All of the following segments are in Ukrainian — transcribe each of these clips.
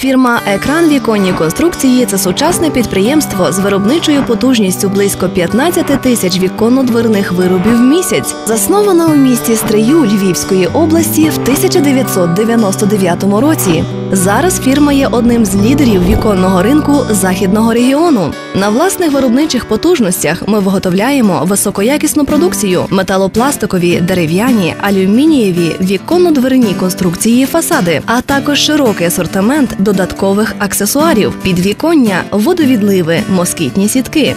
Фірма Екран віконні конструкції це сучасне підприємство з виробничою потужністю близько 15 тисяч віконно-дверних виробів в місяць. Заснована у місті Стрию Львівської області в 1999 році. Зараз фірма є одним з лідерів віконного ринку західного регіону. На власних виробничих потужностях ми виготовляємо високоякісну продукцію, металопластикові, дерев'яні, алюмінієві, віконно-дверні конструкції, фасади, а також широкий асортимент додаткових аксесуарів, підвіконня, водовідливи, москітні сітки.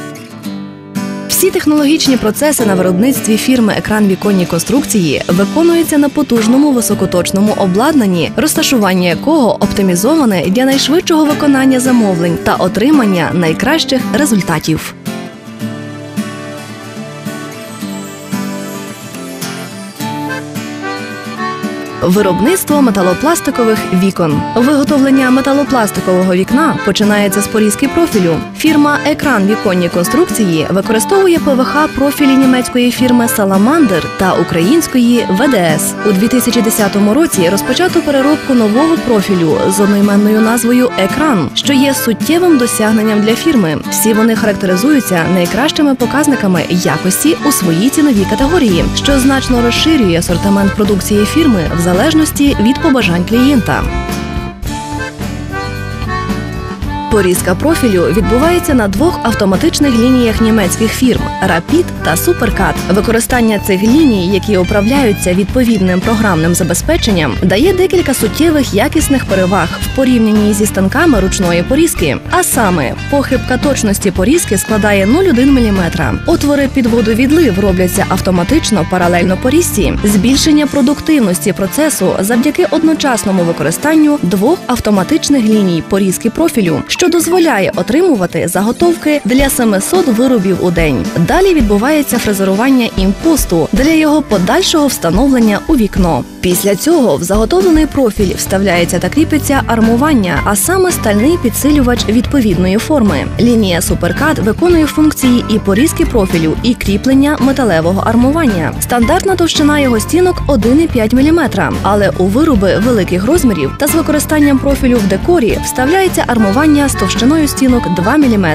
Всі технологічні процеси на виробництві фірми екран віконні конструкції виконуються на потужному високоточному обладнанні, розташування якого оптимізоване для найшвидшого виконання замовлень та отримання найкращих результатів. Виробництво металопластикових вікон. Виготовлення металопластикового вікна починається з порізки профілю. Фірма Екран віконні конструкції використовує ПВХ профілі німецької фірми Саламандер та української ВДС. У 2010 році розпочато переробку нового профілю з одноіменною назвою Екран, що є суттєвим досягненням для фірми. Всі вони характеризуються найкращими показниками якості у своїй ціновій категорії, що значно розширює асортимент продукції фірми в залежності від побажань клієнта. Порізка профілю відбувається на двох автоматичних лініях німецьких фірм Rapid та Supercat. Використання цих ліній, які управляються відповідним програмним забезпеченням, дає декілька суттєвих якісних переваг в порівнянні зі станками ручної порізки. А саме, похибка точності порізки складає 0,1 мм. Отвори під водовідлив робляться автоматично паралельно порізці. Збільшення продуктивності процесу завдяки одночасному використанню двох автоматичних ліній порізки профілю що дозволяє отримувати заготовки для 700 виробів у день. Далі відбувається фрезерування імпосту для його подальшого встановлення у вікно. Після цього в заготовлений профіль вставляється та кріпиться армування, а саме стальний підсилювач відповідної форми. Лінія суперкат виконує функції і порізки профілю, і кріплення металевого армування. Стандартна товщина його стінок 1,5 мм, але у вироби великих розмірів та з використанням профілю в декорі вставляється армування з товщиною стінок 2 мм.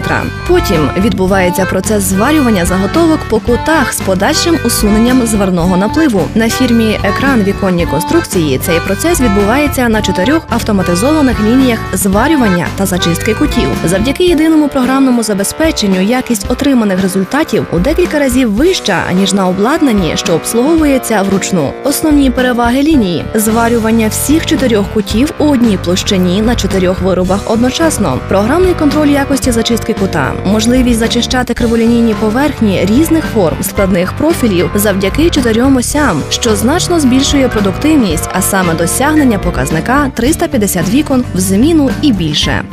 Потім відбувається процес зварювання заготовок по кутах з подальшим усуненням зварного напливу. На фірмі екран віконні конструкції цей процес відбувається на чотирьох автоматизованих лініях зварювання та зачистки кутів. Завдяки єдиному програмному забезпеченню якість отриманих результатів у декілька разів вища ніж на обладнанні, що обслуговується вручну. Основні переваги лінії зварювання всіх чотирьох кутів у одній площині на чотирьох виробах одночасно програмний контроль якості зачистки кута, можливість зачищати криволінійні поверхні різних форм складних профілів завдяки чотирьом осям, що значно збільшує продуктивність, а саме досягнення показника 350 вікон в зміну і більше.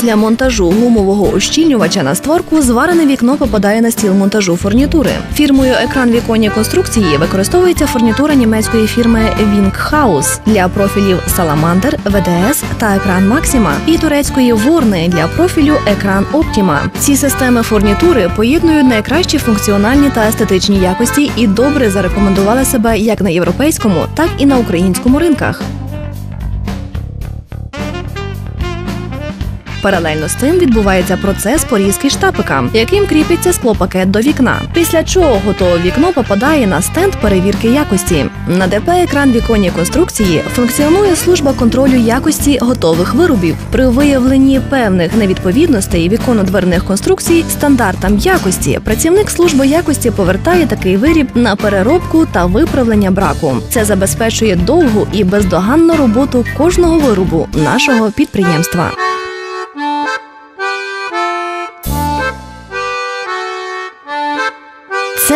Після монтажу гумового ущільнювача на створку зварене вікно попадає на стіл монтажу фурнітури. Фірмою екран віконні конструкції використовується фурнітура німецької фірми Winghaus для профілів Salamander, VDS та екран Maxima і турецької Ворни для профілю екран Optima. Ці системи фурнітури поєднують найкращі функціональні та естетичні якості і добре зарекомендували себе як на європейському, так і на українському ринках. Паралельно з цим відбувається процес порізки штапика, яким кріпиться склопакет до вікна. Після чого готове вікно попадає на стенд перевірки якості. На ДП екран віконні конструкції функціонує служба контролю якості готових виробів. При виявленні певних невідповідностей віконно-дверних конструкцій стандартам якості працівник служби якості повертає такий виріб на переробку та виправлення браку. Це забезпечує довгу і бездоганну роботу кожного виробу нашого підприємства.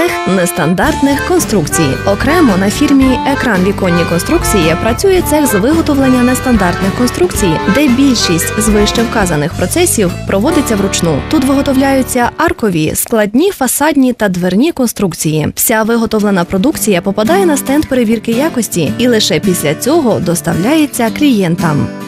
Це нестандартних конструкцій. Окремо на фірмі Екран віконні конструкції працює цех з виготовлення нестандартних конструкцій, де більшість з вище вказаних процесів проводиться вручну. Тут виготовляються аркові, складні, фасадні та дверні конструкції. Вся виготовлена продукція попадає на стенд перевірки якості і лише після цього доставляється клієнтам.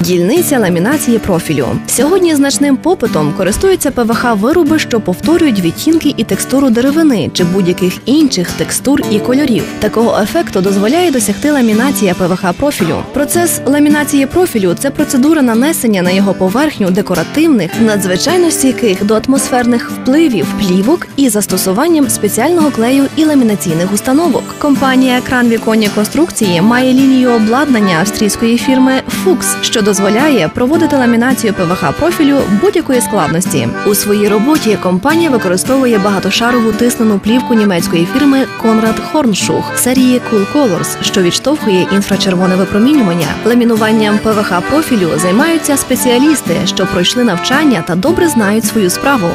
Дільниця ламінації профілю сьогодні значним попитом користуються ПВХ вироби, що повторюють відтінки і текстуру деревини чи будь-яких інших текстур і кольорів. Такого ефекту дозволяє досягти ламінація ПВХ профілю. Процес ламінації профілю це процедура нанесення на його поверхню декоративних, надзвичайно стійких до атмосферних впливів плівок і застосуванням спеціального клею і ламінаційних установок. Компанія Кран віконні конструкції має лінію обладнання австрійської фірми Fuchs, що дозволяє проводити ламінацію ПВХ профілю будь-якої складності. У своїй роботі компанія використовує багатошарову тиснену плівку німецької фірми Конрад Хорншух серії Cool Colors, що відштовхує інфрачервоне випромінювання. Ламінуванням ПВХ профілю займаються спеціалісти, що пройшли навчання та добре знають свою справу.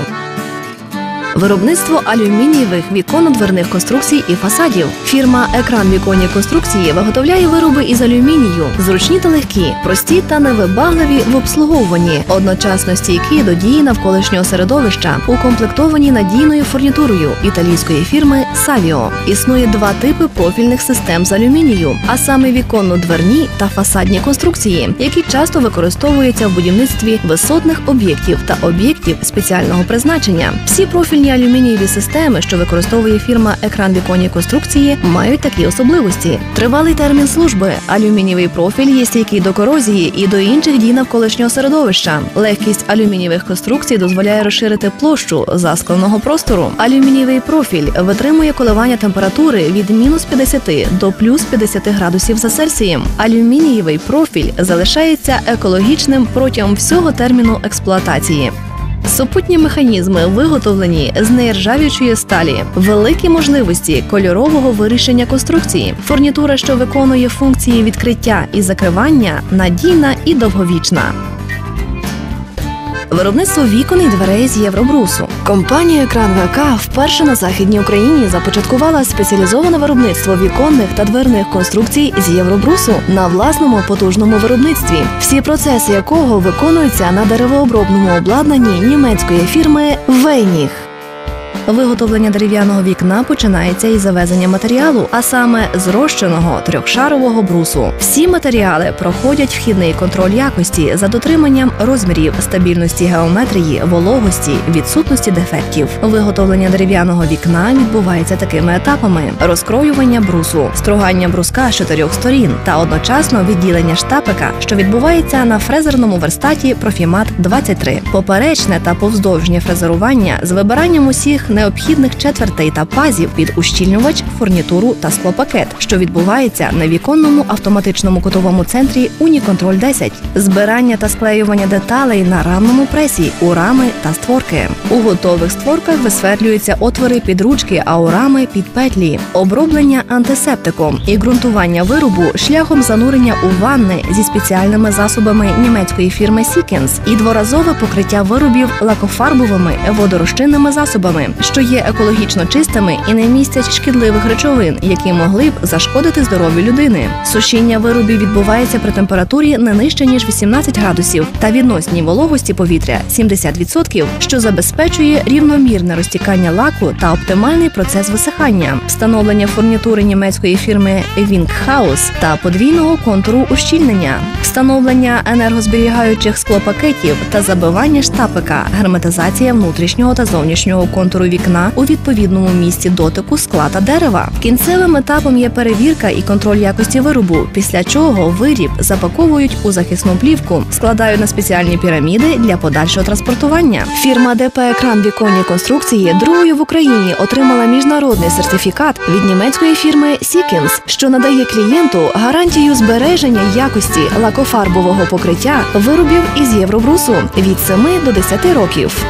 Виробництво алюмінієвих віконно-дверних конструкцій і фасадів. Фірма Екран віконні конструкції виготовляє вироби із алюмінію, зручні та легкі, прості та невибагливі в обслуговуванні, одночасно стійкі до дії навколишнього середовища, укомплектовані надійною фурнітурою італійської фірми Savio. Існує два типи профільних систем з алюмінію, а саме віконно-дверні та фасадні конструкції, які часто використовуються в будівництві висотних об'єктів та об'єктів спеціального призначення. Всі профільні алюмінієві системи, що використовує фірма екран віконні конструкції, мають такі особливості: тривалий термін служби, алюмінієвий профіль є стійкий до корозії і до інших дій навколишнього середовища. Легкість алюмінієвих конструкцій дозволяє розширити площу заскленого простору. Алюмінієвий профіль витримує коливання температури від мінус 50 до плюс 50 градусів за Цельсієм. Алюмінієвий профіль залишається екологічним протягом всього терміну експлуатації. Супутні механізми виготовлені з нержавіючої сталі, великі можливості кольорового вирішення конструкції, фурнітура, що виконує функції відкриття і закривання, надійна і довговічна. Виробництво вікон і дверей з євробрусу. Компанія Екран ВК вперше на західній Україні започаткувала спеціалізоване виробництво віконних та дверних конструкцій з євробрусу на власному потужному виробництві, всі процеси якого виконуються на деревообробному обладнанні німецької фірми Вейніх. Виготовлення дерев'яного вікна починається із завезення матеріалу, а саме зрощеного трьохшарового брусу. Всі матеріали проходять вхідний контроль якості за дотриманням розмірів, стабільності геометрії, вологості, відсутності дефектів. Виготовлення дерев'яного вікна відбувається такими етапами: розкроювання брусу, стругання бруска з чотирьох сторін та одночасно відділення штапика, що відбувається на фрезерному верстаті Профімат 23 поперечне та повздовжнє фрезерування з вибиранням усіх необхідних четвертей та пазів під ущільнювач, фурнітуру та склопакет, що відбувається на віконному автоматичному кутовому центрі Уніконтроль 10 збирання та склеювання деталей на рамному пресі у рами та створки. У готових створках висверлюються отвори під ручки, а у рами під петлі, оброблення антисептиком і ґрунтування виробу шляхом занурення у ванни зі спеціальними засобами німецької фірми Сікенс і дворазове покриття виробів лакофарбовими водорозчинними засобами, що є екологічно чистими і не містять шкідливих речовин, які могли б зашкодити здоров'ю людини. Сушіння виробів відбувається при температурі не нижче ніж 18 градусів та відносній вологості повітря 70%, що забезпечує рівномірне розтікання лаку та оптимальний процес висихання, встановлення фурнітури німецької фірми Winghaus та подвійного контуру ущільнення, встановлення енергозберігаючих склопакетів та забивання штапика, герметизація внутрішнього та зовнішнього контуру вікна у відповідному місці дотику скла та дерева. Кінцевим етапом є перевірка і контроль якості виробу, після чого виріб запаковують у захисну плівку, складають на спеціальні піраміди для подальшого транспортування. Фірма ДП Екран віконні конструкції другою в Україні отримала міжнародний сертифікат від німецької фірми Сікінс, що надає клієнту гарантію збереження якості лакофарбового покриття виробів із євробрусу від 7 до 10 років.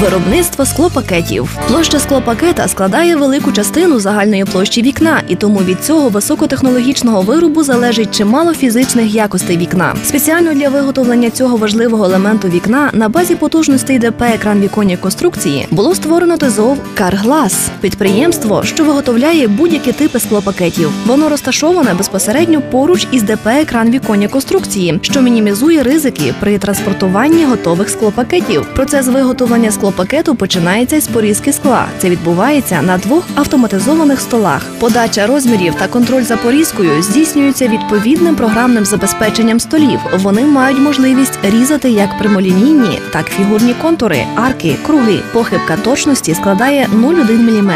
Виробництво склопакетів. Площа склопакета складає велику частину загальної площі вікна, і тому від цього високотехнологічного виробу залежить чимало фізичних якостей вікна. Спеціально для виготовлення цього важливого елементу вікна на базі потужностей ДП екран віконні конструкції було створено ТЗОВ Карглас підприємство, що виготовляє будь-які типи склопакетів. Воно розташоване безпосередньо поруч із ДП екран віконні конструкції, що мінімізує ризики при транспортуванні готових склопакетів. Процес виготовлення склопакету починається з порізки скла. Це відбувається на двох автоматизованих столах. Подача розмірів та контроль за порізкою здійснюються відповідним програмним забезпеченням столів. Вони мають можливість різати як прямолінійні, так фігурні контури, арки, круги. Похибка точності складає 0,1 мм.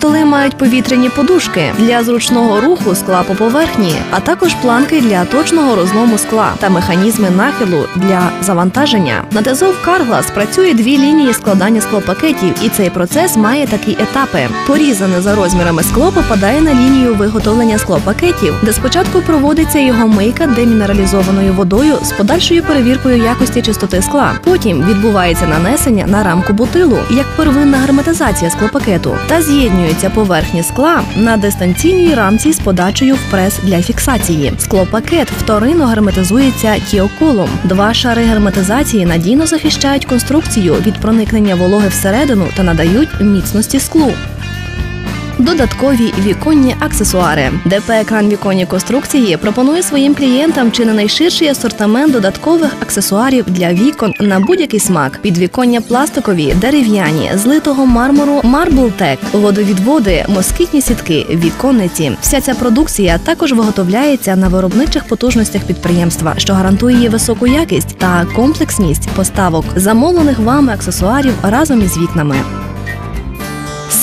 Столи мають повітряні подушки для зручного руху скла по поверхні, а також планки для точного розлому скла та механізми нахилу для завантаження. На ТЗОВ Карглас працює дві лінії складання склопакетів, і цей процес має такі етапи. Порізане за розмірами скло попадає на лінію виготовлення склопакетів, де спочатку проводиться його мийка демінералізованою водою з подальшою перевіркою якості чистоти скла. Потім відбувається нанесення на рамку бутилу як первинна герметизація склопакету та з'єднюються поверхні скла на дистанційній рамці з подачею в прес для фіксації. Склопакет вторинно герметизується тіоколом. Два шари герметизації надійно захищають конструкцію від проникнення вологи всередину та надають міцності склу. Додаткові віконні аксесуари. ДП екран віконні конструкції пропонує своїм клієнтам чи не найширший асортимент додаткових аксесуарів для вікон на будь-який смак. Підвіконня пластикові, дерев'яні, злитого мармуру, марблтек, водовідводи, москітні сітки, віконниці. Вся ця продукція також виготовляється на виробничих потужностях підприємства, що гарантує її високу якість та комплексність поставок замовлених вами аксесуарів разом із вікнами.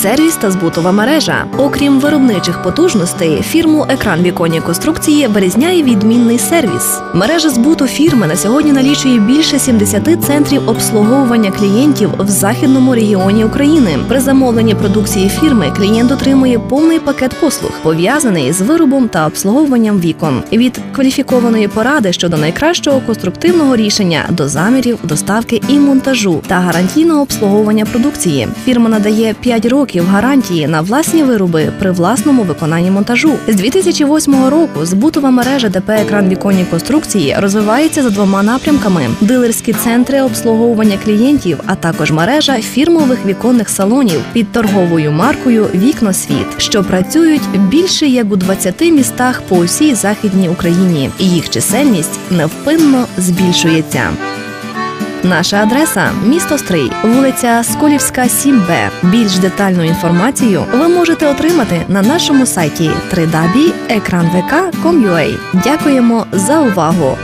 Сервіс та збутова мережа. Окрім виробничих потужностей, фірму екран віконні конструкції вирізняє відмінний сервіс. Мережа збуту фірми на сьогодні налічує більше 70 центрів обслуговування клієнтів в західному регіоні України. При замовленні продукції фірми клієнт отримує повний пакет послуг, пов'язаний з виробом та обслуговуванням вікон від кваліфікованої поради щодо найкращого конструктивного рішення до замірів, доставки і монтажу та гарантійного обслуговування продукції. Фірма надає 5 років гарантії на власні вироби при власному виконанні монтажу. З 2008 року збутова мережа ДП екран віконні конструкції розвивається за двома напрямками: дилерські центри обслуговування клієнтів, а також мережа фірмових віконних салонів під торговою маркою Вікносвіт, що працюють більше як у 20 містах по усій західній Україні, їх чисельність невпинно збільшується. Наша адреса місто Стрий, вулиця Сколівська, 7Б. Більш детальну інформацію ви можете отримати на нашому сайті www.ekranvk.com.ua. Дякуємо за увагу!